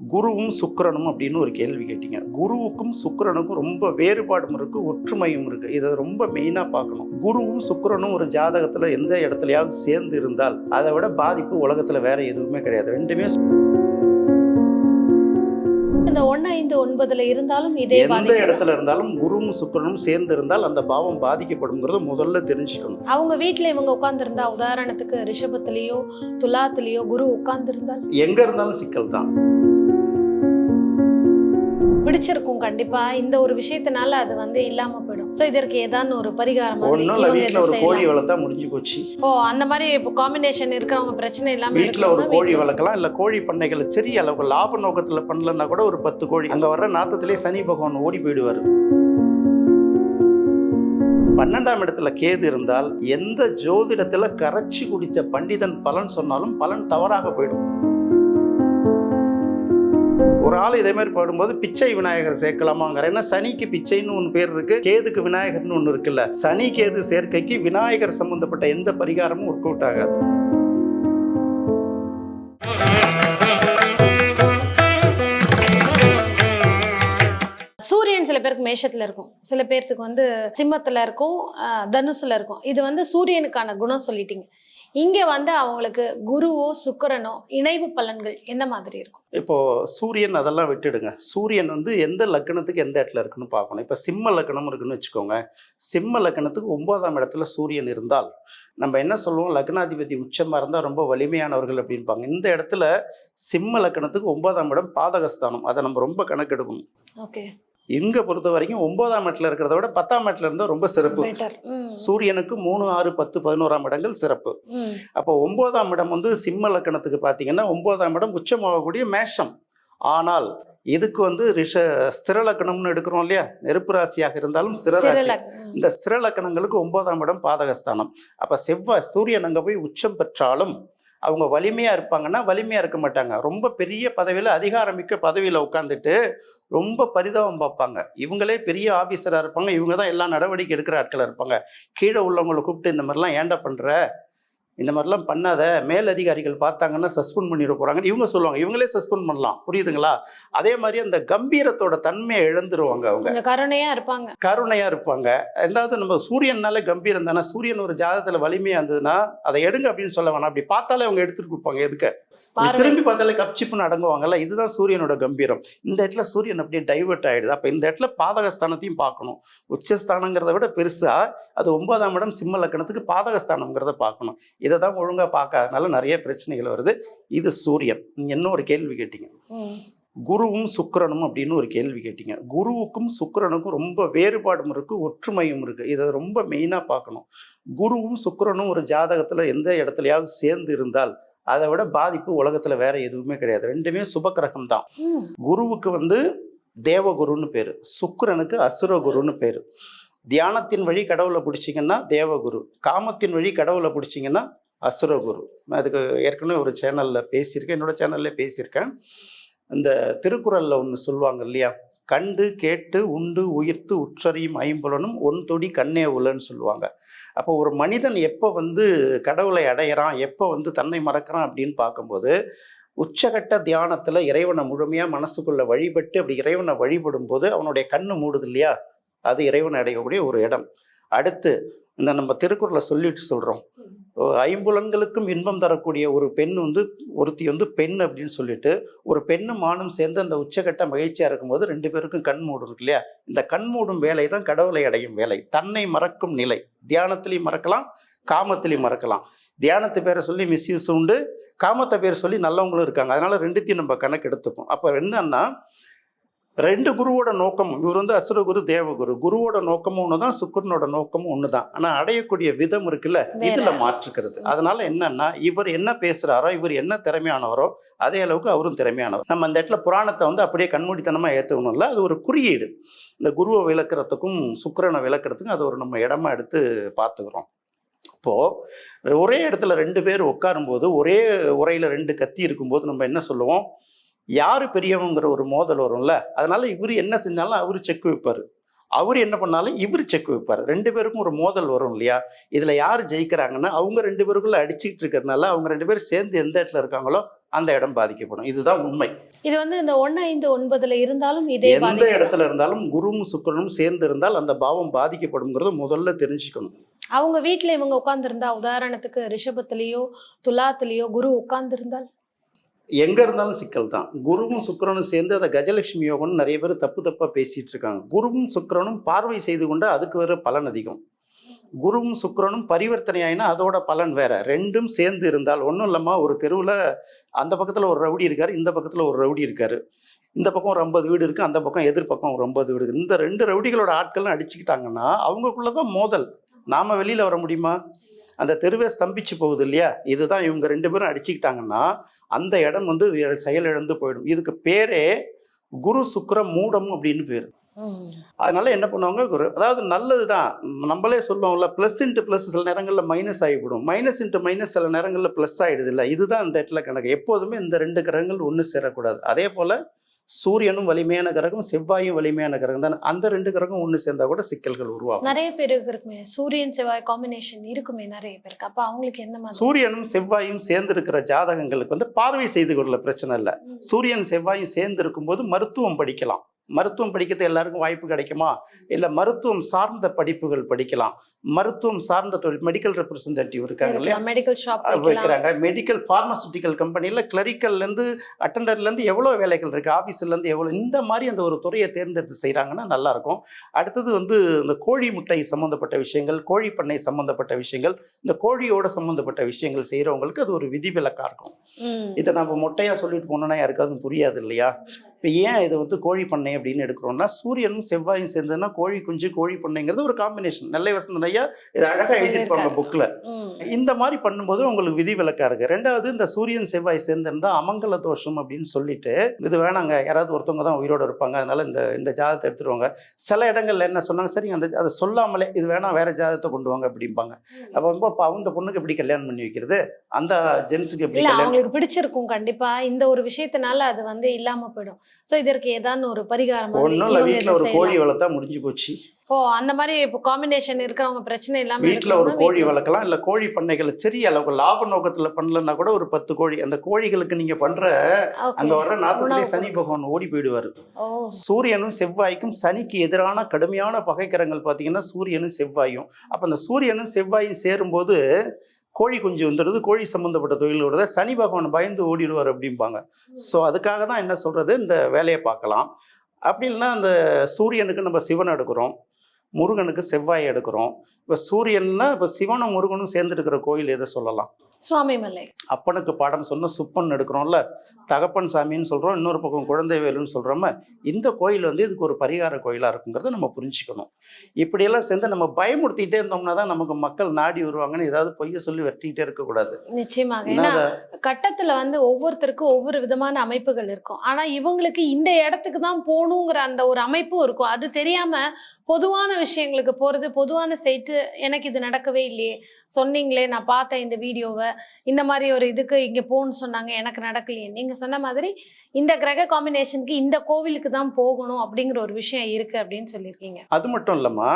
குருவும் சுக்கிரனும் அப்படின்னு ஒரு கேள்வி கேட்டீங்க. குருவுக்கும் சுக்கிரனுக்கும் ரொம்ப வேறுபாடும் இருக்கு ஒற்றுமையும் இருக்கு. இதை ரொம்ப மெயினா பார்க்கணும். குருவும் சுக்கிரனும் ஒரு ஜாதகத்துல எந்த இடத்துலயாவது சேர்ந்து இருந்தால் அதை விட பாதிப்பு உலகத்துல வேற எதுவுமே கிடையாது. ரெண்டுமே இந்த ஒண்ணு ஐந்து ஒன்பதுல இருந்தாலும் இதே எந்த. இடத்துல இருந்தாலும் குருவும் சுக்கிரனும் சேர்ந்து இருந்தால் அந்த பாவம் பாதிக்கப்படுங்கிறத முதல்ல தெரிஞ்சுக்கணும். அவங்க வீட்ல இவங்க உட்கார்ந்திருந்தா உதாரணத்துக்கு ரிஷபத்திலேயோ துலாத்திலேயோ குரு உட்கார்ந்திருந்தால்? எங்க இருந்தாலும் சிக்கல் தான் பிடிச்சிருக்கும் கண்டிப்பா. இந்த ஒரு விஷயத்தினால அது வந்து இல்லாம போயிடும். சோ இதற்கு ஏதாவது ஒரு பரிகாரம் ஒன்றும் இல்லை வீட்டில் ஒரு கோழி. வளர்த்தா முடிஞ்சு போச்சு. ஓ அந்த மாதிரி இப்போ காம்பினேஷன் இருக்கிறவங்க பிரச்சனை இல்லாம வீட்டில் ஒரு கோழி வளர்க்கலாம் இல்லை கோழி பண்ணைகளை சிறிய அளவு லாப நோக்கத்தில் பண்ணலன்னா கூட ஒரு பத்து கோழி. அங்கே வர்ற நாத்தத்திலே சனி பகவான் ஓடி போயிடுவார். பன்னெண்டாம் இடத்துல கேது இருந்தால் எந்த ஜோதிடத்துல கரைச்சி குடிச்ச பண்டிதன் பலன் சொன்னாலும் பலன் தவறாக போயிடும். ஒரு ஆள் இதே மாதிரி பாடும்போது பிச்சை விநாயகர் சேர்க்கலாமாங்கிற ஏன்னா சனிக்கு பிச்சைன்னு ஒன்று பேர் இருக்கு கேதுக்கு விநாயகர்னு ஒன்று இருக்குல்ல சனி கேது சேர்க்கைக்கு விநாயகர் சம்பந்தப்பட்ட எந்த பரிகாரமும் ஒர்க் அவுட் ஆகாது. சூரியன் சில பேருக்கு மேஷத்துல இருக்கும். சில பேர்த்துக்கு வந்து சிம்மத்துல இருக்கும் தனுசுல இருக்கும். இது வந்து சூரியனுக்கான குணம் சொல்லிட்டீங்க. இங்க வந்து அவங்களுக்கு குருவோ சுக்கிரனோ இணைவு பலன்கள் எந்த மாதிரி இருக்கும்? இப்போ சூரியன் அதெல்லாம் விட்டுடுங்க. சூரியன் வந்து எந்த லக்கணத்துக்கு எந்த இடத்துல இருக்குன்னு பார்க்கணும். இப்போ சிம்ம லக்கணம் இருக்குன்னு வச்சுக்கோங்க. சிம்ம லக்கணத்துக்கு ஒன்பதாம் இடத்துல சூரியன் இருந்தால் நம்ம என்ன சொல்லுவோம்? லக்னாதிபதி உச்சமாக இருந்தால் ரொம்ப வலிமையானவர்கள் அப்படின்பாங்க. இந்த இடத்துல சிம்ம லக்கணத்துக்கு ஒன்பதாம் இடம் பாதகஸ்தானம். அதை நம்ம ரொம்ப கணக்கெடுக்கணும். ஓகே. இங்கே பொறுத்த வரைக்கும் ஒன்பதாம் இடத்துல இருக்கிறத விட பத்தாம் இடத்துல இருந்தால் ரொம்ப சிறப்பு. சூரியனுக்கு மூணு ஆறு பத்து பதினோராம் இடங்கள் சிறப்பு. அப்போ ஒன்பதாம் இடம் வந்து சிம்ம லக்கணத்துக்கு பார்த்தீங்கன்னா ஒன்பதாம் இடம் உச்சமாகக்கூடிய மேஷம். ஆனால் இதுக்கு வந்து ரிஷ ஸ்திர லக்கணம்னு எடுக்கிறோம் இல்லையா? நெருப்பு ராசியாக இருந்தாலும் ஸ்திர ராசி. இந்த ஸ்திர லக்கணங்களுக்கு ஒன்பதாம் இடம் பாதகஸ்தானம். அப்போ செவ்வாய் சூரியன் அங்கே போய் உச்சம் பெற்றாலும் அவங்க வலிமையாக இருப்பாங்கன்னா வலிமையாக இருக்க மாட்டாங்க. ரொம்ப பெரிய பதவியில் அதிகாரமிக்க பதவியில் உட்காந்துட்டு ரொம்ப பரிதாபம் பார்ப்பாங்க. இவங்களே பெரிய ஆஃபீஸராக இருப்பாங்க. இவங்க தான் எல்லா நடவடிக்கை எடுக்கிற ஆட்களாக இருப்பாங்க. கீழே உள்ளவங்களை கூப்பிட்டு இந்த மாதிரிலாம் ஏன்டா பண்ணுற இந்த மாதிரிலாம் பண்ணாத மேல் அதிகாரிகள் பார்த்தாங்கன்னா சஸ்பெண்ட் பண்ணிட போகிறாங்கன்னு இவங்க சொல்லுவாங்க. இவங்களே சஸ்பெண்ட் பண்ணலாம். புரியுதுங்களா? அதே மாதிரி அந்த கம்பீரத்தோட தன்மையை இழந்துருவாங்க அவங்க. கொஞ்சம் கருணையா இருப்பாங்க. கருணையா இருப்பாங்க. ரெண்டாவது நம்ம சூரியன்னால கம்பீரம் தானே? சூரியன் ஒரு ஜாதகத்துல வலிமையா இருந்ததுன்னா அதை எடுங்க அப்படின்னு சொல்ல வேணாம். அப்படி பார்த்தாலே அவங்க எடுத்துட்டு கொடுப்பாங்க. எதுக்கு? திரும்பி பார்த்தாலே கப்சிப்புன்னு அடங்குவாங்கல்ல இதுதான் சூரியனோட கம்பீரம். இந்த இடத்துல சூரியன் அப்படியே டைவர்ட் ஆயிடுது. அப்ப இந்த இடத்துல பாதகஸ்தானத்தையும் பார்க்கணும். உச்சஸ்தானங்கிறத விட பெருசா அது ஒன்பதாம் இடம் சிம்ம லக்கணத்துக்கு பாதகஸ்தானங்கிறத பார்க்கணும். இதை தான் ஒழுங்கா பார்க்காதனால நிறைய பிரச்சனைகள் வருது. இது சூரியன். நீங்க என்ன ஒரு கேள்வி கேட்டீங்க. குருவும் சுக்கிரனும் அப்படின்னு ஒரு கேள்வி கேட்டீங்க. குருவுக்கும் சுக்கிரனுக்கும் ரொம்ப வேறுபாடும் இருக்கு ஒற்றுமையும் இருக்கு. இதை ரொம்ப மெயினா பார்க்கணும். குருவும் சுக்கிரனும் ஒரு ஜாதகத்துல எந்த இடத்துலயாவது சேர்ந்து இருந்தால் அதை விட பாதிப்பு உலகத்துல வேற எதுவுமே கிடையாது. ரெண்டுமே சுபக்கிரகம் தான். குருவுக்கு வந்து தேவகுருன்னு பேரு. சுக்கிரனுக்கு அசுரகுருன்னு பேரு. தியானத்தின் வழி கடவுளை பிடிச்சிங்கன்னா தேவகுரு. காமத்தின் வழி கடவுளை பிடிச்சிங்கன்னா அசுரகுரு. நான் அதுக்கு ஏற்கனவே ஒரு சேனல்ல பேசியிருக்கேன். என்னோட சேனல்ல பேசியிருக்கேன். இந்த திருக்குறள்ல ஒன்று சொல்லுவாங்க இல்லையா? கண்டு கேட்டு உண்டு உயிர்த்து உற்றறியும் ஐம்புலனும் ஒன் தொடி கண்ணே உலன்னு சொல்லுவாங்க. அப்போ ஒரு மனிதன் எப்போ வந்து கடவுளை அடையிறான் எப்போ வந்து தன்னை மறக்கிறான் அப்படின்னு பார்க்கும்போது உச்சகட்ட தியானத்தில் இறைவனை முழுமையாக மனசுக்குள்ள வழிபட்டு அப்படி இறைவனை வழிபடும் போது அவனுடைய கண்ணு மூடுது இல்லையா அது இறைவனை அடையக்கூடிய ஒரு இடம். அடுத்து இந்த நம்ம திருக்குறளை சொல்லிட்டு சொல்கிறோம் ஐம்புலன்களுக்கும் இன்பம் தரக்கூடிய ஒரு பெண் வந்து ஒருத்தி வந்து பெண் அப்படின்னு சொல்லிட்டு ஒரு பெண்ணும் ஆணும் சேர்ந்து அந்த உச்சகட்ட மகிழ்ச்சியாக இருக்கும்போது ரெண்டு பேருக்கும் கண் மூடும் இருக்கு இல்லையா? இந்த கண் மூடும் வேலை தான் கடவுளை அடையும் வேலை. தன்னை மறக்கும் நிலை. தியானத்திலையும் மறக்கலாம் காமத்திலையும் மறக்கலாம். தியானத்து பேரை சொல்லி மிஸ்யூஸ் உண்டு. காமத்தை பேர் சொல்லி நல்லவங்களும் இருக்காங்க. அதனால ரெண்டுத்தையும் நம்ம கணக்கு எடுத்துப்போம் அப்போ என்னன்னா ரெண்டு குருவோட நோக்கம் இவர் வந்து அசுரகுரு தேவகுரு. குருவோட நோக்கமும் ஒண்ணுதான் சுக்கிரனோட நோக்கமும் ஒண்ணுதான். ஆனா அடையக்கூடிய விதம் இருக்குல்ல. இதுல மாற்றுக்கிறது. அதனால என்னன்னா இவர் என்ன பேசுறாரோ இவர் என்ன திறமையானவரோ அதே அளவுக்கு அவரும் திறமையானவர். நம்ம அந்த இடத்துல புராணத்தை வந்து அப்படியே கண்மூடித்தனமா ஏத்துக்கணும்ல அது ஒரு குறியீடு. இந்த குருவை விளக்குறதுக்கும் சுக்கிரனை விளக்குறதுக்கும் அது ஒரு நம்ம இடமா எடுத்து பார்த்துக்கிறோம் இப்போ ஒரே இடத்துல ரெண்டு பேர் உட்காரும்போது ஒரே உரையில ரெண்டு கத்தி இருக்கும்போது நம்ம என்ன சொல்லுவோம்? யாரு பெரியவங்கிற ஒரு மோதல் வரும்ல? அதனால இவர் என்ன செஞ்சாலும் அவரு செக் வைப்பாரு. அவர் என்ன பண்ணாலும் இவர் செக் வைப்பார். ரெண்டு பேருக்கும் ஒரு மோதல் வரும் இல்லையா? இதுல யார் ஜெயிக்கிறாங்கன்னா அவங்க ரெண்டு பேருக்குள்ள அடிச்சுக்கிட்டு இருக்கிறதுனால அவங்க ரெண்டு பேரும் சேர்ந்து எந்த இடத்துல இருக்காங்களோ அந்த இடம் பாதிக்கப்படும். இதுதான் உண்மை. இது வந்து இந்த ஒன்னு ஐந்து ஒன்பதுல இருந்தாலும் இதே எந்த இடத்துல இருந்தாலும் குருவும் சுக்கிரனும் சேர்ந்து இருந்தால் அந்த பாவம் பாதிக்கப்படுங்கிறத முதல்ல தெரிஞ்சுக்கணும். அவங்க வீட்ல இவங்க உட்கார்ந்திருந்தா உதாரணத்துக்கு ரிஷபத்திலேயோ துலாத்திலேயோ குரு உட்கார்ந்திருந்தால்? எங்கே இருந்தாலும் சிக்கல் தான். குருவும் சுக்கிரனும் சேர்ந்து அதை கஜலட்சுமி யோகம்னு நிறைய பேர் தப்பு தப்பாக பேசிகிட்டு இருக்காங்க. குருவும் சுக்கரனும் பார்வை செய்து கொண்டு அதுக்கு வேறு பலன் அதிகம். குருவும் சுக்கிரனும் பரிவர்த்தனை ஆயினா அதோட பலன் வேற. ரெண்டும் சேர்ந்து இருந்தால் ஒன்றும் இல்லம்மா ஒரு தெருவில் அந்த பக்கத்தில் ஒரு ரவுடி இருக்கார் இந்த பக்கத்தில் ஒரு ரவுடி இருக்கார். இந்த பக்கம் ஒரு ஐம்பது வீடு இருக்குது அந்த பக்கம் எதிர்பக்கம் ஒரு ஐம்பது வீடு இருக்குது இந்த ரெண்டு ரவுடிகளோட ஆட்கள்லாம் அடிச்சுக்கிட்டாங்கன்னா அவங்களுக்குள்ள தான் மோதல். நாம் வெளியில் வர முடியுமா? அந்த தெருவே ஸ்தம்பிச்சு போகுது இல்லையா? இதுதான் இவங்க ரெண்டு பேரும் அடிச்சுக்கிட்டாங்கன்னா அந்த இடம் வந்து செயலிழந்து போயிடும். இதுக்கு பேரே குரு சுக்கர மூடம் அப்படின்னு பேர். அதனால என்ன பண்ணுவாங்க? குரு அதாவது நல்லது தான் நம்மளே சொல்லுவோம்ல ப்ளஸ் இன்ட்டு ப்ளஸ் சில நேரங்களில் மைனஸ் ஆகிவிடும். மைனஸ் இன்ட்டு மைனஸ் சில நேரங்களில் ப்ளஸ் ஆகிடுது இல்லை? இதுதான் இந்த இடத்துல கணக்கு. எப்போதுமே இந்த ரெண்டு கிரகங்கள் ஒன்று சேரக்கூடாது. அதே போல் சூரியனும் வலிமையான கிரகம் செவ்வாயும் வலிமையான கிரகம் தான். அந்த ரெண்டு கிரகம் ஒன்று சேர்ந்தா கூட சிக்கல்கள் உருவாகும். நிறைய பேருக்கு இருக்குமே சூரியன் செவ்வாய் காம்பினேஷன் இருக்குமே நிறைய பேருக்கு. அப்ப அவங்களுக்கு எந்த மாதிரி? சூரியனும் செவ்வாயும் சேர்ந்து இருக்கிற ஜாதகங்களுக்கு வந்து பார்வை செய்து கொள்ள பிரச்சனை இல்லை. சூரியன் செவ்வாயும் சேர்ந்து இருக்கும்போது மருத்துவம் படிக்கலாம். மருத்துவம் படிக்கிறது எல்லாருக்கும் வாய்ப்பு கிடைக்குமா? இல்லை மருத்துவம் சார்ந்த படிப்புகள் படிக்கலாம். மருத்துவம் சார்ந்த தொழில் மெடிக்கல் ரெப்ரசன்டேட்டிவ் இருக்காங்க இல்லையா? மெடிக்கல் ஷாப் வைக்கிறாங்க. மெடிக்கல் பார்மசூட்டிக்கல் கம்பெனியில் கிளரிக்கல்லேருந்து அட்டண்டர்லேருந்து எவ்வளோ வேலைகள் இருக்குது ஆஃபீஸ்லேருந்து எவ்வளோ இந்த மாதிரி அந்த ஒரு துறையை தேர்ந்தெடுத்து செய்கிறாங்கன்னா நல்லாயிருக்கும். அடுத்தது வந்து இந்த கோழி முட்டை சம்மந்தப்பட்ட விஷயங்கள் கோழி பண்ணை சம்மந்தப்பட்ட விஷயங்கள் இந்த கோழியோட சம்மந்தப்பட்ட விஷயங்கள் செய்கிறவங்களுக்கு அது ஒரு விதிவிலக்காக இருக்கும். இதை நம்ம மொட்டையாக சொல்லிட்டு போனோம்னா யாருக்காவது புரியாது இல்லையா? இப்போ ஏன் இதை வந்து கோழி பண்ணை அப்படின்னு எடுக்கிறோம்னா சூரியனும் செவ்வாயும் சேர்ந்ததுன்னா கோழி குஞ்சு கோழி பண்ணைங்கிறது ஒரு காம்பினேஷன் நெல்லை வசந்தன் ஐயா இதை அழகாக எழுதியிருப்பாங்க. புக்கில் இந்த மாதிரி பண்ணும்போது உங்களுக்கு விதிவிலக்கா இருக்கு. ரெண்டாவது இந்த சூரியன் செவ்வாய் சேர்ந்திருந்தா அமங்கல தோஷம் அப்படின்னு சொல்லிட்டு இது வேணாங்க. யாராவது ஒருத்தவங்க தான் உயிரோட இருப்பாங்க. அதனால இந்த இந்த ஜாதகத்தை எடுத்துருவாங்க சில இடங்கள்ல என்ன சொன்னாங்க? சரிங்க அந்த அதை சொல்லாமலே இது வேணாம் வேற ஜாதகத்தை கொண்டு வாங்க அப்படிம்பாங்க. அப்போ அப்போ அவங்க பொண்ணுக்கு எப்படி கல்யாணம் பண்ணி வைக்கிறது? அந்த ஜென்ஸுக்கு எப்படி அவங்களுக்கு பிடிச்சிருக்கும் கண்டிப்பா. இந்த ஒரு விஷயத்தினால அது வந்து இல்லாம போயிடும். சோ இதற்கு ஏதாவது ஒரு பரிகாரம் ஒன்றும் இல்லை வீட்டில் ஒரு கோழி. வளர்த்தா முடிஞ்சு போச்சு ஓ அந்த மாதிரி இப்போ காம்பினேஷன் இருக்கிறவங்க பிரச்சனை இல்லாம வீட்டில் ஒரு கோழி வளர்க்கலாம் இல்லை கோழி பண்ணைகளை சிறிய அளவுக்கு லாப நோக்கத்தில் பண்ணலன்னா கூட ஒரு பத்து கோழி அந்த கோழிகளுக்கு நீங்கள் பண்ணுற. அங்கே வர்ற நாத்தத்திலே சனி பகவான் ஓடி போயிடுவார் சூரியனும் செவ்வாய்க்கும் சனிக்கு எதிரான கடுமையான பகைக்கரங்கள் பார்த்தீங்கன்னா சூரியனும் செவ்வாயும் அப்போ அந்த சூரியனும் செவ்வாயும் சேரும்போது கோழி குஞ்சு வந்துடுது கோழி சம்மந்தப்பட்ட தொழிலோட சனி பகவான் பயந்து ஓடிடுவார் அப்படிம்பாங்க. ஸோ அதுக்காக தான் என்ன சொல்கிறது இந்த வேலையை பார்க்கலாம். அப்படி இல்லைன்னா அந்த சூரியனுக்கு நம்ம சிவன் எடுக்கிறோம். முருகனுக்கு செவ்வாய் எடுக்கிறோம். இப்போ சூரியன்னா இப்போ சிவனும் முருகனும் சேர்ந்து இருக்கிற கோயில் எதை சொல்லலாம்? சுவாமி மலை அப்பனுக்கு பாடம் சொன்ன சுப்பன் எடுக்கிறோம்ல தகப்பன் சாமின்னு சொல்கிறோம் இன்னொரு பக்கம் குழந்தை வேலுன்னு சொல்கிறோம இந்த கோயில் வந்து இதுக்கு ஒரு பரிகார கோயிலாக இருக்குங்கிறத நம்ம புரிஞ்சுக்கணும். இப்படியெல்லாம் சேர்ந்து நம்ம பயமுறுத்திட்டே இருந்தோம்னா தான் நமக்கு மக்கள் நாடி வருவாங்கன்னு ஏதாவது பொய்ய சொல்லி வெட்டிக்கிட்டே இருக்கக்கூடாது. நிச்சயமாக. ஏன்னா கட்டத்துல வந்து ஒவ்வொருத்தருக்கும் ஒவ்வொரு விதமான அமைப்புகள் இருக்கும். ஆனா இவங்களுக்கு இந்த இடத்துக்கு தான் போகணுங்கிற அந்த ஒரு அமைப்பும் இருக்கும். அது தெரியாம பொதுவான விஷயங்களுக்கு போறது பொதுவான சைட்டு எனக்கு இது நடக்கவே இல்லையே. சொன்னீங்களே நான் பார்த்தேன் இந்த வீடியோவை. இந்த மாதிரி ஒரு இதுக்கு இங்க போகணும்னு சொன்னாங்க எனக்கு நடக்கலையே. நீங்க சொன்ன மாதிரி இந்த கிரக காம்பினேஷனுக்கு இந்த கோவிலுக்கு தான் போகணும் அப்படிங்கிற ஒரு விஷயம் இருக்கு அப்படின்னு சொல்லியிருக்கீங்க. அது மட்டும் இல்லைம்மா.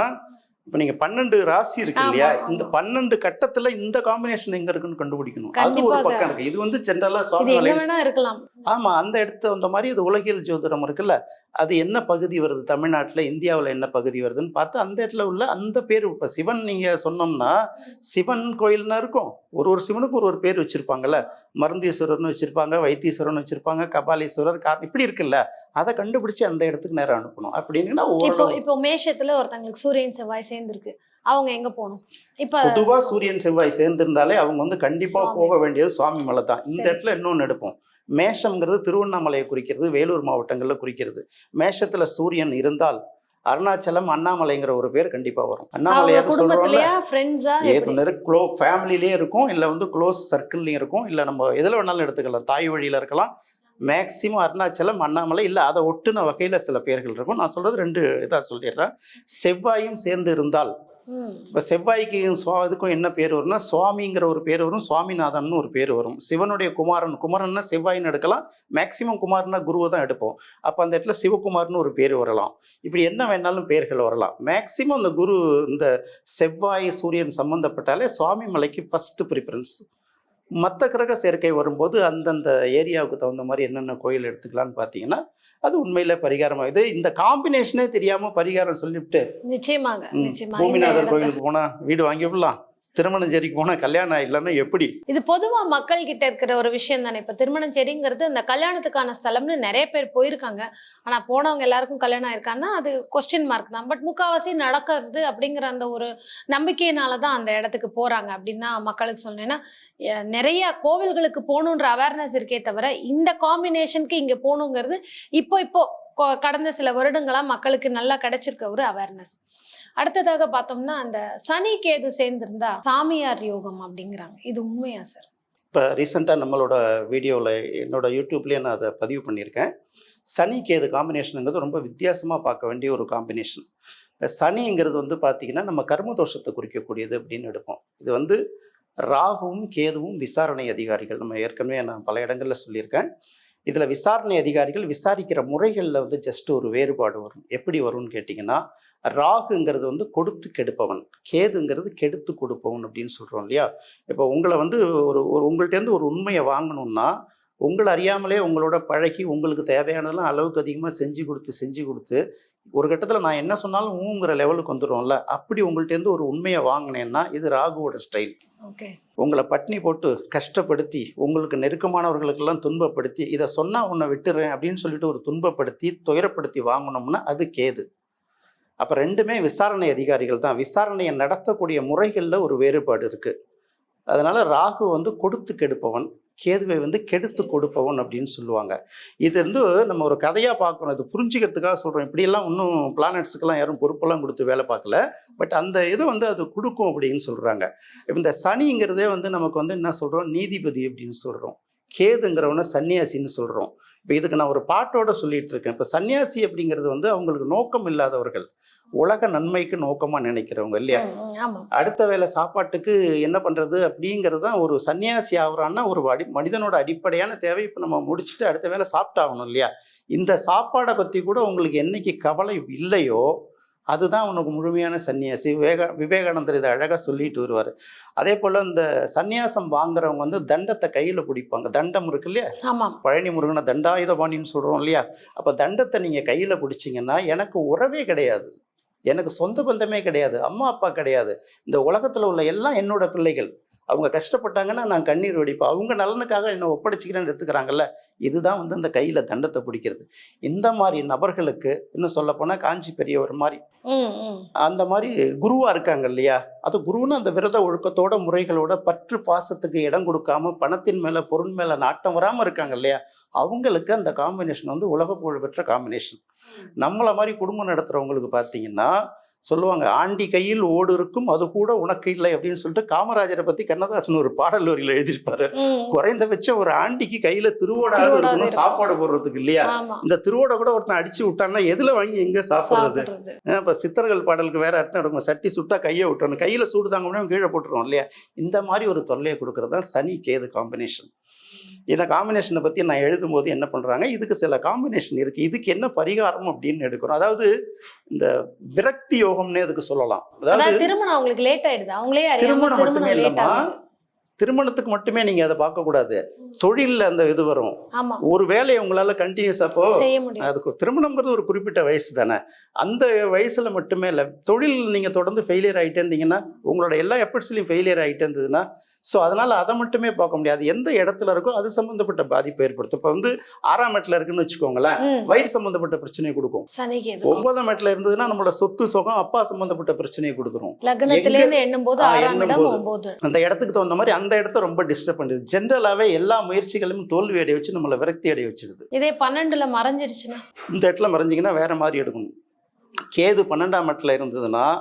இப்போ நீங்கள் பன்னெண்டு ராசி இருக்கு இல்லையா. இந்த பன்னெண்டு கட்டத்தில் இந்த காம்பினேஷன் எங்கே இருக்குன்னு கண்டுபிடிக்கணும். அது ஒரு. பக்கம் இருக்கு. இது வந்து ஜென்ரலாக வேணா இருக்கலாம். ஆமா அந்த இடத்த அந்த மாதிரி அது உலகியல் ஜோதிடம் இருக்குல்ல. அது என்ன பகுதி வருது? தமிழ்நாட்டில் இந்தியாவில் என்ன பகுதி வருதுன்னு பார்த்து அந்த இடத்துல உள்ள அந்த பேர் இப்போ சிவன் நீங்க சொன்னோம்னா சிவன் கோயில்னா இருக்கும். ஒரு ஒரு சிவனுக்கு ஒரு ஒரு பேர் வச்சிருப்பாங்கல்ல. மருந்தீஸ்வரர்னு வச்சிருப்பாங்க வைத்தீஸ்வரன் வச்சிருப்பாங்க கபாலீஸ்வரர் கார் இப்படி இருக்குல்ல. அதை கண்டுபிடிச்சு அந்த இடத்துக்கு நேரம் அனுப்பணும். அப்படின்னா இப்போ இப்போ மேஷத்துல ஒருத்தங்களுக்கு சூரியன் செவ்வாய் சேர்ந்துருக்கு. அவங்க எங்க போகணும்? இப்ப பொதுவா சூரியன் செவ்வாய் சேர்ந்திருந்தாலே அவங்க வந்து கண்டிப்பா. போக வேண்டியது சுவாமி மலை தான். இந்த. இடத்துல இன்னொன்று எடுப்போம். மேஷம்ங்கிறது திருவண்ணாமலையை குறிக்கிறது வேலூர் மாவட்டங்களில் குறிக்கிறது. மேஷத்துல சூரியன் இருந்தால் அருணாச்சலம் அண்ணாமலைங்கிற ஒரு பேர் கண்டிப்பா வரும். அண்ணாமலையார் சொல்றோம்ல? க்ளோ ஃபேமிலிலே இருக்கும் இல்லை வந்து க்ளோஸ் சர்க்கிள்லையும் இருக்கும் இல்லை நம்ம எதில் வேணாலும் எடுத்துக்கலாம். தாய் வழியில் இருக்கலாம். மேக்சிமம் அருணாச்சலம் அண்ணாமலை இல்லை அதை ஒட்டுன வகையில் சில பேர்கள் இருக்கும். நான் சொல்றது ரெண்டு இதாக சொல்லிடுறேன். செவ்வாயும் சேர்ந்து இருந்தால் இப்போ செவ்வாய்க்கு இதுக்கும் என்ன பேர் வரும்னா சுவாமிங்கிற ஒரு பேர் வரும் சுவாமிநாதன் ஒரு பேர் வரும். சிவனுடைய குமாரன் குமரன்னா செவ்வாயின்னு எடுக்கலாம் மேக்சிமம் குமாரன்னா குருவை தான் எடுப்போம். அப்போ அந்த இடத்துல சிவகுமார்னு ஒரு பேர் வரலாம். இப்படி என்ன வேணாலும் பேர்கள் வரலாம். மேக்சிமம் அந்த குரு இந்த செவ்வாய் சூரியன் சம்மந்தப்பட்டாலே சுவாமி மலைக்கு ஃபஸ்ட்டு ப்ரிஃபரன்ஸ் மற்ற கிரக சேர்க்கை வரும்போது அந்தந்த ஏரியாவுக்கு தகுந்த மாதிரி என்னென்ன கோயில் எடுத்துக்கலாம்னு பார்த்தீங்கன்னா அது உண்மையில பரிகாரமாக இது இந்த காம்பினேஷனே தெரியாம பரிகாரம் சொல்லிவிட்டு இந்த பூமிநாதர் கோயிலுக்கு போனா வீடு வாங்கி விடலாம். திருமணஞ்சேரிக்கு போனா கல்யாணம் ஆயிடலன்னா எப்படி? இது பொதுவா மக்கள் கிட்ட இருக்கிற ஒரு விஷயம் தானே. இப்ப திருமணச்சேரிங்கிறது இந்த கல்யாணத்துக்கான ஸ்தலம்னு நிறைய பேர் போயிருக்காங்க. ஆனா போனவங்க எல்லாருக்கும் கல்யாணம் ஆயிருக்காங்கன்னா அது கொஸ்டின் மார்க் தான். பட் முக்காவாசி நடக்கிறது அப்படிங்கிற அந்த ஒரு நம்பிக்கையினால தான் அந்த இடத்துக்கு போறாங்க அப்படின்னு தான் மக்களுக்கு சொன்னேன்னா நிறைய கோவில்களுக்கு போகணுன்ற அவேர்னஸ் இருக்கே தவிர இந்த காம்பினேஷனுக்கு இங்க போகணுங்கிறது இப்போ இப்போ கடந்த சில வருடங்களாக மக்களுக்கு நல்லா கிடைச்சிருக்க ஒரு அவேர்னஸ் அடுத்ததாக பார்த்தோம்னா அந்த சனி கேது சேர்ந்திருந்தா சாமியார் யோகம் அப்படிங்கிறாங்க. இது உண்மையா சார் இப்போ ரீசெண்டாக நம்மளோட வீடியோவில் என்னோட யூடியூப்லேயே நான் அதை பதிவு பண்ணியிருக்கேன். சனி கேது காம்பினேஷனுங்கிறது ரொம்ப வித்தியாசமாக பார்க்க வேண்டிய ஒரு காம்பினேஷன் இந்த சனிங்கிறது வந்து பார்த்திங்கன்னா நம்ம கர்ம தோஷத்தை குறிக்கக்கூடியது அப்படின்னு எடுப்போம். இது வந்து ராகுவும் கேதுவும் விசாரணை அதிகாரிகள். நம்ம ஏற்கனவே நான் பல இடங்களில் சொல்லியிருக்கேன். இதில் விசாரணை அதிகாரிகள் விசாரிக்கிற முறைகளில் வந்து ஜஸ்ட் ஒரு வேறுபாடு வரும். எப்படி வரும்னு கேட்டிங்கன்னா ராகுங்கிறது வந்து கொடுத்து கெடுப்பவன் கேதுங்கிறது கெடுத்து கொடுப்பவன் அப்படின்னு சொல்கிறோம் இல்லையா? இப்போ உங்களை வந்து ஒரு ஒரு உங்கள்கிட்டேருந்து ஒரு உண்மையை வாங்கணும்னா உங்களை அறியாமலே உங்களோட பழகி உங்களுக்கு தேவையானதெல்லாம் அளவுக்கு அதிகமாக செஞ்சு கொடுத்து செஞ்சு கொடுத்து ஒரு கட்டத்தில் நான் என்ன சொன்னாலும் ஊங்கிற லெவலுக்கு வந்துடும்ல அப்படி உங்கள்கிட்டேருந்து ஒரு உண்மையை வாங்கினேன்னா இது ராகுவோட ஸ்டைல் ஓகே. உங்களை பட்னி போட்டு கஷ்டப்படுத்தி உங்களுக்கு நெருக்கமானவர்களுக்கெல்லாம் துன்பப்படுத்தி இதை சொன்னால் உன்னை விட்டுறேன் அப்படின்னு சொல்லிட்டு ஒரு துன்பப்படுத்தி துயரப்படுத்தி வாங்கினோம்னா அது கேது. அப்போ ரெண்டுமே விசாரணை அதிகாரிகள் தான். விசாரணையை நடத்தக்கூடிய முறைகளில் ஒரு வேறுபாடு இருக்குது அதனால ராகு வந்து கொடுத்து கெடுப்பவன். கேதுவை வந்து கெடுத்து கொடுப்பவன் அப்படின்னு சொல்லுவாங்க. இது வந்து நம்ம ஒரு கதையாக பார்க்கணும். இது புரிஞ்சுக்கிறதுக்காக சொல்கிறோம் இப்படியெல்லாம் ஒன்றும் பிளானட்ஸுக்கெல்லாம் யாரும் பொறுப்பெல்லாம் கொடுத்து வேலை பார்க்கல. பட் அந்த இதை வந்து அது கொடுக்கும் அப்படின்னு சொல்கிறாங்க இந்த சனிங்கிறதே வந்து நமக்கு வந்து என்ன சொல்கிறோம் நீதிபதி அப்படின்னு சொல்கிறோம் கேதுங்கிறவன சன்னியாசின்னு சொல்கிறோம் இப்போ இதுக்கு நான் ஒரு பாட்டோட சொல்லிட்டு இருக்கேன். இப்போ சன்னியாசி அப்படிங்கிறது வந்து அவங்களுக்கு நோக்கம் இல்லாதவர்கள். உலக நன்மைக்கு நோக்கமாக நினைக்கிறவங்க இல்லையா? அடுத்த வேளை சாப்பாட்டுக்கு என்ன பண்ணுறது அப்படிங்கிறது தான் ஒரு சன்னியாசி ஆகுறான்னா ஒரு அடி மனிதனோட அடிப்படையான தேவை இப்போ நம்ம முடிச்சுட்டு அடுத்த வேளை சாப்பிட்டாகணும் இல்லையா? இந்த சாப்பாடை பற்றி கூட உங்களுக்கு என்னைக்கு கவலை இல்லையோ அதுதான் உனக்கு முழுமையான சன்னியாசி. விவேக விவேகானந்தர் இதை அழகாக சொல்லிட்டு வருவார். அதே போல் இந்த சந்நியாசம் வாங்குறவங்க வந்து தண்டத்தை கையில் பிடிப்பாங்க. தண்டம் இருக்கு இல்லையா? ஆமாம் பழனி முருகனை தண்டாயுதபாணின்னு சொல்கிறோம் இல்லையா? அப்போ தண்டத்தை நீங்கள் கையில் பிடிச்சிங்கன்னா எனக்கு உறவே கிடையாது. எனக்கு சொந்த பந்தமே கிடையாது அம்மா அப்பா கிடையாது. இந்த உலகத்தில் உள்ள எல்லாம் என்னோட பிள்ளைகள். அவங்க கஷ்டப்பட்டாங்கன்னா நான் கண்ணீர் வடிப்பேன். அவங்க நலனுக்காக என்னை ஒப்படைச்சிக்கிறேன்னு எடுத்துக்கிறாங்கல்ல இதுதான் வந்து அந்த கையில் தண்டத்தை பிடிக்கிறது. இந்த மாதிரி நபர்களுக்கு இன்னும் சொல்ல போனால் காஞ்சி பெரியவர் மாதிரி அந்த மாதிரி குருவா இருக்காங்க இல்லையா? அது குருன்னு அந்த விரத ஒழுக்கத்தோட முறைகளோட பற்று பாசத்துக்கு இடம் கொடுக்காம பணத்தின் மேல பொருள் மேல நாட்டம் வராம இருக்காங்க இல்லையா? அவங்களுக்கு அந்த காம்பினேஷன் வந்து உலக புகழ் பெற்ற காம்பினேஷன் நம்மள மாதிரி குடும்பம் நடத்துறவங்களுக்கு பார்த்தீங்கன்னா சொல்லுவாங்க ஆண்டி கையில் ஓடு இருக்கும் அது கூட உனக்கு இல்லை அப்படின்னு சொல்லிட்டு காமராஜரை பத்தி கண்ணதாசன் ஒரு பாடல் வரியில எழுதியிருப்பாரு குறைந்தபட்சம் ஒரு ஆண்டிக்கு கையில திருவோடாவது இருக்கணும். சாப்பாடு போடுறதுக்கு இல்லையா? இந்த திருவோட கூட ஒருத்தன் அடிச்சு விட்டான்னா எதுல வாங்கி எங்க சாப்பிடுறது? இப்போ சித்தர்கள் பாடலுக்கு வேற அர்த்தம் இருக்கும். சட்டி சுட்டா கையை விட்டணும் கையில் சூடு தாங்க முடியும் கீழே போட்டுருவோம் இல்லையா? இந்த மாதிரி ஒரு தொல்லையை கொடுக்கறது தான் சனி கேது காம்பினேஷன் இந்த காம்பினேஷனை பற்றி நான் எழுதும்போது என்ன பண்ணுறாங்க இதுக்கு சில காம்பினேஷன் இருக்குது இதுக்கு என்ன பரிகாரம் அப்படின்னு எடுக்கிறோம். அதாவது இந்த விரக்தி யோகம்னே அதுக்கு சொல்லலாம். அதாவது திருமணம் அவங்களுக்கு லேட் ஆயிடுது. அவங்களே திருமணம் மட்டுமே ஆகுது. திருமணத்துக்கு மட்டுமே நீங்கள் அதை பார்க்கக்கூடாது. தொழிலில் அந்த இது வரும். ஒரு வேலையை உங்களால் கண்டினியூஸ் அப்போ அதுக்கு திருமணங்கிறது ஒரு குறிப்பிட்ட வயசு தானே. அந்த வயசுல மட்டுமே இல்லை தொழில் நீங்க தொடர்ந்து ஃபெயிலியர் ஆகிட்டே இருந்தீங்கன்னா உங்களோட எல்லா எஃபர்ட்ஸ்லையும் ஃபெயிலியர் ஆகிட்டே இருந்ததுன்னா ஸோ அதனால அதை மட்டுமே பார்க்க முடியாது. எந்த இடத்துல இருக்கோ அது சம்பந்தப்பட்ட பாதிப்பு ஏற்படுத்தும். இப்போ வந்து ஆறாம் இடத்துல இருக்குன்னு வச்சுக்கோங்களேன் வயிறு சம்பந்தப்பட்ட பிரச்சனையை கொடுக்கும். ஒன்பதாம் இடத்துல இருந்ததுன்னா நம்மளோட சொத்து சுகம் அப்பா சம்பந்தப்பட்ட பிரச்சனையை கொடுத்துரும். ஒன்பது அந்த இடத்துக்கு தகுந்த மாதிரி அந்த இடத்த ரொம்ப டிஸ்டர்ப் பண்ணுது. ஜென்ரலாகவே எல்லா முயற்சிகளும் தோல்வி அடைய வச்சு நம்மளை விரக்தி அடைய வச்சிடுது. இதே பன்னெண்டுல மறைஞ்சிடுச்சுன்னா? இந்த இடத்துல மறைஞ்சிங்கன்னா வேற மாதிரி எடுக்கணும். கேது பன்னெண்டாம் இடத்துல இருந்ததுன்னா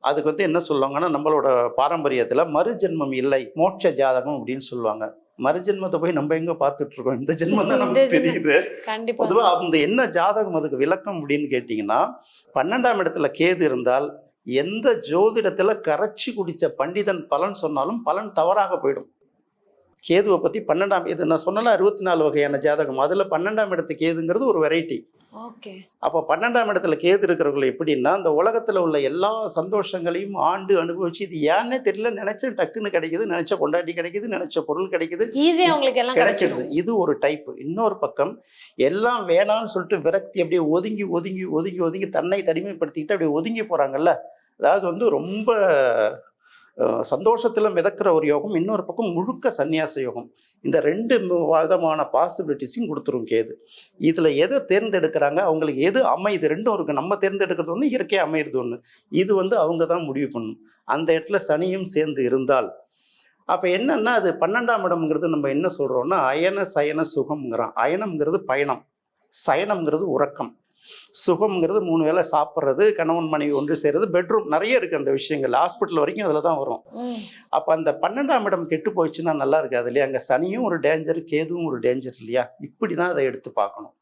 அதுக்கு வந்து என்ன சொல்லுவாங்கன்னா நம்மளோட பாரம்பரியத்தில் மறுஜென்மம் இல்லை மோட்ச ஜாதகம் அப்படின்னு சொல்லுவாங்க. மறுஜென்மத்தை போய் நம்ம எங்க பார்த்துட்டு இருக்கோம்? இந்த ஜென்மம் தான் நமக்கு. தெரியுது. கண்டிப்பா. பொதுவா அந்த என்ன ஜாதகம் அதுக்கு விளக்கம் அப்படின்னு கேட்டிங்கன்னா பன்னெண்டாம் இடத்துல கேது இருந்தால் எந்த ஜோதிடத்துல கரைச்சி குடிச்ச பண்டிதன் பலன் சொன்னாலும் பலன் தவறாக போயிடும். கேதுவை பத்தி பன்னெண்டாம் இது நான் சொன்னல அறுபத்தி நாலு வகையான ஜாதகம். அதுல பன்னெண்டாம் இடத்து கேதுங்கிறது ஒரு வெரைட்டி ஓகே. அப்போ பன்னெண்டாம் இடத்துல கேது இருக்கிறவங்க எப்படின்னா இந்த உலகத்துல உள்ள எல்லா சந்தோஷங்களையும் ஆண்டு அனுபவிச்சு இது ஏன்னே தெரியல நினைச்ச டக்குன்னு கிடைக்குது நினைச்ச கொண்டாட்டி கிடைக்குது நினைச்ச பொருள் கிடைக்குது. ஈஸியா உங்களுக்கு எல்லாம் கிடைச்சிடுது இது ஒரு டைப் இன்னொரு பக்கம் எல்லாம் வேணாம்னு சொல்லிட்டு விரக்தி அப்படியே ஒதுங்கி ஒதுங்கி ஒதுங்கி ஒதுங்கி தன்னை தனிமைப்படுத்திக்கிட்டு அப்படியே ஒதுங்கி போறாங்கல்ல? அதாவது வந்து ரொம்ப சந்தோஷத்தில் மிதக்கிற ஒரு யோகம் இன்னொரு பக்கம் முழுக்க சன்னியாச யோகம். இந்த ரெண்டு விதமான பாசிபிலிட்டிஸையும் கொடுத்துரும் கேது. இதில் எதை தேர்ந்தெடுக்கிறாங்க? அவங்களுக்கு எது அமையுது? ரெண்டும் இருக்குது நம்ம தேர்ந்தெடுக்கிறது ஒன்று இயற்கையாக அமையிறது ஒன்று இது வந்து அவங்க தான் முடிவு பண்ணணும். அந்த இடத்துல சனியும் சேர்ந்து இருந்தால். அப்போ என்னன்னா அது பன்னெண்டாம் இடம்ங்கிறது நம்ம என்ன சொல்கிறோன்னா அயன சயன சுகம்ங்கிறோம் அயனம்ங்கிறது பயணம். சயனம்ங்கிறது உறக்கம். சுகம்ங்கிறது மூணு வேளை சாப்பிட்றது கணவன் மனைவி ஒன்று சேர்றது பெட்ரூம் நிறைய இருக்கு அந்த விஷயங்கள் ஹாஸ்பிட்டல் வரைக்கும் அதில் தான் வரும். அப்போ அந்த பன்னெண்டாம் இடம் கெட்டு போயிடுச்சுன்னா நல்லா இருக்காது இல்லையா? அங்கே சனியும் ஒரு டேஞ்சர் கேதுவும் ஒரு டேஞ்சர் இல்லையா? இப்படி தான் அதை எடுத்து பார்க்கணும்.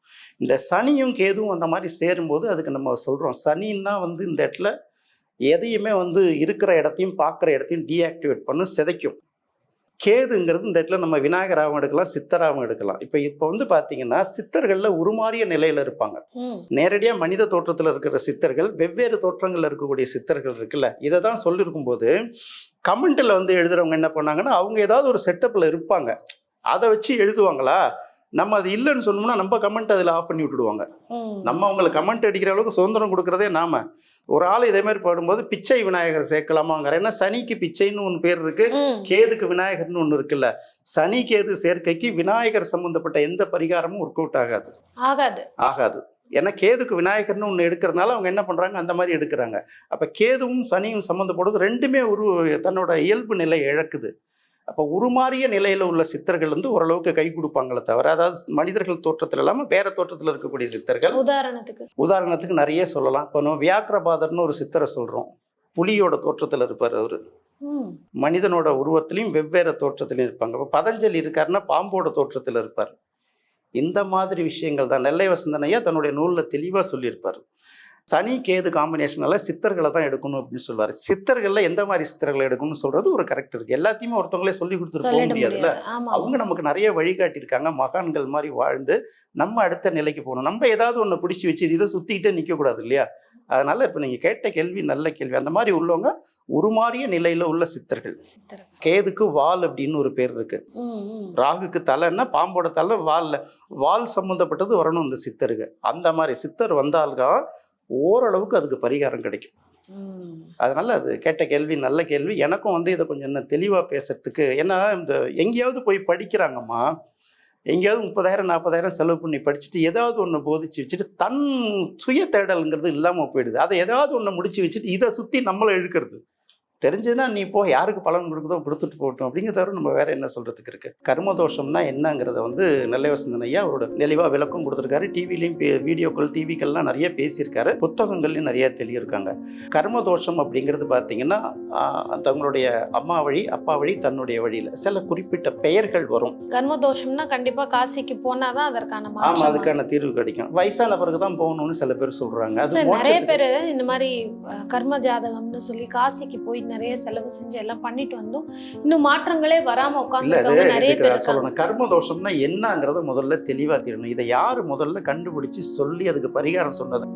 இந்த சனியும் கேதுவும் அந்த மாதிரி சேரும்போது அதுக்கு நம்ம சொல்கிறோம் சனின்னா வந்து இந்த இடத்துல எதையுமே வந்து இருக்கிற இடத்தையும் பார்க்குற இடத்தையும் டீஆக்டிவேட் பண்ணும் சிதைக்கும். கேதுங்கிறது இந்த இடத்துல நம்ம விநாயகராகவும் எடுக்கலாம் சித்தராகவும் எடுக்கலாம். இப்போ இப்போ வந்து பார்த்தீங்கன்னா சித்தர்களில் உருமாறிய நிலையில் இருப்பாங்க. நேரடியாக மனித தோற்றத்தில் இருக்கிற சித்தர்கள் வெவ்வேறு தோற்றங்களில் இருக்கக்கூடிய சித்தர்கள் இருக்குல்ல இதை தான் சொல்லியிருக்கும் போது கமெண்ட்டில் வந்து எழுதுறவங்க என்ன பண்ணாங்கன்னா அவங்க ஏதாவது ஒரு செட்டப்பில் இருப்பாங்க. அதை வச்சு எழுதுவாங்களா? நம்ம அது இல்லைன்னு சொன்னோம்னா நம்ம கமெண்ட் அதில் ஆஃப் பண்ணி விட்டுடுவாங்க. நம்ம அவங்களுக்கு கமெண்ட் அடிக்கிற அளவுக்கு சுதந்திரம் கொடுக்குறதே நாம. ஒரு ஆள் இதே மாதிரி பாடும்போது பிச்சை விநாயகர் சேர்க்கலாமாங்கிற ஏன்னா சனிக்கு பிச்சைன்னு ஒன்று பேர் இருக்கு. கேதுக்கு விநாயகர்னு ஒன்று இருக்குல்ல. சனி கேது சேர்க்கைக்கு விநாயகர் சம்பந்தப்பட்ட எந்த பரிகாரமும் ஒர்க் அவுட் ஆகாது. ஆகாது. ஆகாது. ஏன்னா கேதுக்கு விநாயகர்னு ஒன்று எடுக்கிறதுனால அவங்க என்ன பண்ணுறாங்க அந்த மாதிரி எடுக்கிறாங்க. அப்போ கேதுவும் சனியும் சம்மந்தப்படுறது ரெண்டுமே ஒரு தன்னோட இயல்பு நிலை இழக்குது. அப்போ உருமாறிய நிலையில் உள்ள சித்தர்கள் வந்து ஓரளவுக்கு கை கொடுப்பாங்களே தவிர அதாவது மனிதர்கள் தோற்றத்தில் இல்லாமல் வேற தோற்றத்தில் இருக்கக்கூடிய சித்தர்கள் உதாரணத்துக்கு. உதாரணத்துக்கு நிறைய சொல்லலாம். இப்போ நம்ம வியாக்கிரபாதர்னு ஒரு சித்தரை சொல்கிறோம் புலியோட தோற்றத்தில் இருப்பார் அவர். மனிதனோட உருவத்திலையும் வெவ்வேறு தோற்றத்திலையும் இருப்பாங்க. இப்போ பதஞ்சலி இருக்காருன்னா பாம்போட தோற்றத்தில் இருப்பார். இந்த மாதிரி விஷயங்கள் தான் நெல்லை வசந்தனையா தன்னுடைய நூலில் தெளிவாக சொல்லியிருப்பார். சனி கேது காம்பினேஷனால சித்தர்களை தான் எடுக்கணும் அப்படின்னு சொல்லுவார் சித்தர்களில் எந்த மாதிரி சித்தர்களை எடுக்கணும்னு சொல்றது ஒரு கரெக்ட் இருக்கு. எல்லாத்தையுமே ஒருத்தவங்களே சொல்லி கொடுத்துட்டு போக முடியாதுல்ல அவங்க நமக்கு நிறைய வழிகாட்டியிருக்காங்க. மகான்கள் மாதிரி வாழ்ந்து நம்ம அடுத்த நிலைக்கு போகணும். நம்ம ஏதாவது ஒன்று பிடிச்சி வச்சு இதை சுற்றிக்கிட்டே நிற்கக்கூடாது இல்லையா? அதனால இப்போ நீங்கள் கேட்ட கேள்வி நல்ல கேள்வி. அந்த மாதிரி உள்ளவங்க உருமாறிய நிலையில் உள்ள சித்தர்கள். சித்தர். கேதுக்கு வால் அப்படின்னு ஒரு பேர் இருக்கு. ராகுக்கு தலைன்னா பாம்போட தலை வால்ல. வால் சம்மந்தப்பட்டது வரணும் இந்த சித்தருக்கு. அந்த மாதிரி சித்தர் வந்தால்தான் ஓரளவுக்கு அதுக்கு பரிகாரம் கிடைக்கும். அதனால அது கேட்ட கேள்வி நல்ல கேள்வி. எனக்கும் வந்து இதை கொஞ்சம் இன்னும் தெளிவாக பேசுறதுக்கு ஏன்னா இந்த எங்கேயாவது போய் படிக்கிறாங்கம்மா எங்கேயாவது முப்பதாயிரம் நாற்பதாயிரம் செலவு பண்ணி படிச்சுட்டு ஏதாவது ஒன்று போதிச்சு வச்சுட்டு தன் சுய தேடலுங்கிறது இல்லாமல் போயிடுது. அதை ஏதாவது ஒன்று முடிச்சு வச்சுட்டு இதை சுற்றி நம்மளை இழுக்கிறது. தெரிஞ்சதுன்னா நீ போ யாருக்கு பலன் கொடுக்குதோ கொடுத்துட்டு போகட்டும். அப்படிங்கிறத தவிர நம்ம வேற என்ன சொல்றதுக்கு இருக்கு? கர்ம தோஷம்னா என்னங்கிறத வந்து நெல்லை வசந்தன் ஐயா அவரோட தெளிவாக விளக்கம் கொடுத்துருக்காரு. டிவிலையும் வீடியோக்கள் டிவிக்கள்லாம் நிறைய பேசியிருக்காரு. புத்தகங்கள்லையும் நிறைய தெளியிருக்காங்க. கர்ம தோஷம் அப்படிங்கிறது பார்த்தீங்கன்னா தங்களுடைய அம்மா வழி அப்பா வழி தன்னுடைய வழியில் சில குறிப்பிட்ட பெயர்கள் வரும். கர்ம தோஷம்னா கண்டிப்பா காசிக்கு போனாதான் அதற்கான ஆமா மாற்றம் அதுக்கான தீர்வு கிடைக்கும். வயசான பிறகு தான் போகணும்னு சில பேர் சொல்றாங்க. அது நிறைய பேரு இந்த மாதிரி கர்ம ஜாதகம்னு சொல்லி காசிக்கு போய் நிறைய செலவு செஞ்சு எல்லாம் பண்ணிட்டு வந்தோம். இன்னும் மாற்றங்களே வராம அது நிறைய பேர் சொல்லணும் கர்ம தோஷம்னா என்னங்கிறத முதல்ல தெளிவா தெரியணும் இதை யாரு முதல்ல கண்டுபிடிச்சு சொல்லி அதுக்கு பரிகாரம் சொன்னது?